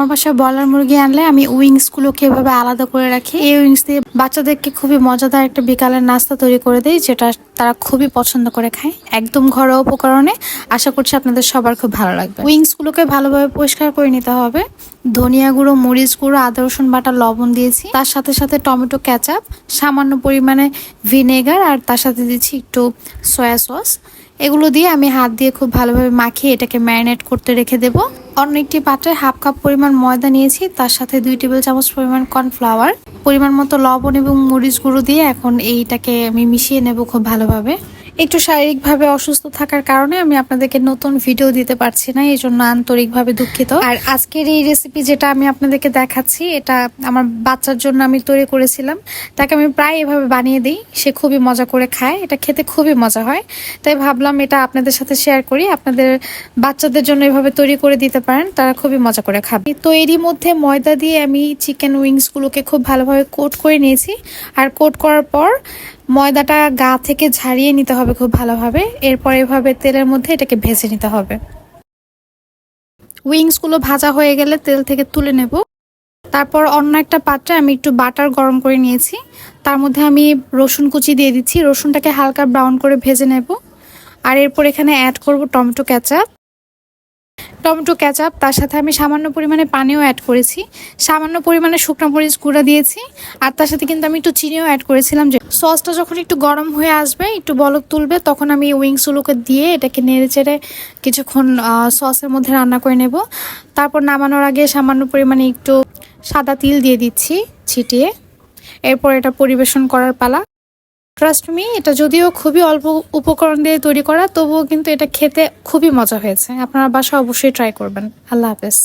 আমার বাসায় ব্রয়লার মুরগি আনলে আমি উইংস গুলোকে এভাবে আলাদা করে রাখি। এই উইংস দিয়ে বাচ্চাদেরকে খুবই মজাদার একটা বিকালের নাস্তা তৈরি করে দেই, যেটা তারা খুবই পছন্দ করে খায়। একদম ঘরোয়া উপকরণে। আশা করছি আপনাদের সবার খুব ভালো লাগবে। উইংস গুলোকে ভালোভাবে পরিষ্কার করে নিতে হবে। ধনিয়া গুঁড়ো, মরিচ গুঁড়ো, আদা, রসুন বাটা, লবণ দিয়েছি। তার সাথে সাথে টমেটো ক্যাচাপ সামান্য পরিমাণে ভিনেগার আর তার সাথে দিচ্ছি একটু সয়া সস। এগুলো দিয়ে আমি হাত দিয়ে খুব ভালোভাবে মাখিয়ে এটাকে ম্যারিনেট করতে রেখে দেব। অন্য একটি পাত্রে হাফ কাপ পরিমাণ ময়দা নিয়েছি, তার সাথে দুই টেবিল চামচ পরিমাণ কর্নফ্লাওয়ার। পরিমাণ মতো লবণ এবং মরিচ গুঁড়ো দিয়ে এখন এইটাকে আমি মিশিয়ে নেব খুব ভালোভাবে। একটু শারীরিকভাবে অসুস্থ থাকার কারণে আমি আপনাদেরকে নতুন ভিডিও দিতে পারছি না, এই জন্য আন্তরিকভাবে দুঃখিত। আর আজকের এই রেসিপি যেটা আমি আপনাদেরকে দেখাচ্ছি, এটা আমার বাচ্চার জন্য আমি তৈরি করেছিলাম। তাকে আমি প্রায় এভাবে বানিয়ে দিই, সে খুবই মজা করে খায়, এটা খেতে খুবই মজা হয়। তাই ভাবলাম এটা আপনাদের সাথে শেয়ার করি, আপনাদের বাচ্চাদের জন্য এভাবে তৈরি করে দিতে পারেন, তারা খুবই মজা করে খাবে। তো এরই মধ্যে ময়দা দিয়ে আমি চিকেন উইংসগুলোকে খুব ভালোভাবে কোট করে নিয়েছি। আর কোট করার পর ময়দাটা গা থেকে ঝাড়িয়ে নিতে হবে খুব ভালোভাবে। এরপর এভাবে তেলের মধ্যে এটাকে ভেজে নিতে হবে। উইংসগুলো ভাজা হয়ে গেলে তেল থেকে তুলে নেব। তারপর অন্য একটা পাত্রে আমি একটু বাটার গরম করে নিয়েছি। তার মধ্যে আমি রসুন কুচি দিয়ে দিচ্ছি। রসুনটাকে হালকা ব্রাউন করে ভেজে নেব। আর এরপর এখানে অ্যাড করব টমেটো ক্যাচাপ টমেটো ক্যাচাপ তার সাথে আমি সামান্য পরিমাণে পানিও অ্যাড করেছি। সামান্য পরিমাণে শুকনো মরিচ গুঁড়া দিয়েছি। আর তার সাথে কিন্তু আমি একটু চিনিও অ্যাড করেছিলাম যে সসটা যখন একটু গরম হয়ে আসবে, একটু বলক তুলবে, তখন আমি উইংসগুলোকে দিয়ে এটাকে নেড়ে চেড়ে কিছুক্ষণ সসের মধ্যে রান্না করে নেব। তারপর নামানোর আগে সামান্য পরিমাণে একটু সাদা তিল দিয়ে দিচ্ছি ছিটিয়ে। এরপর এটা পরিবেশন করার পালা। ট্রাস্ট মি এটা যদিও খুবই অল্প উপকরণ দিয়ে তৈরি করা, তবুও কিন্তু এটা খেতে খুবই মজা হয়েছে। আপনারা বাসা অবশ্যই ট্রাই করবেন। আল্লাহ হাফেজ।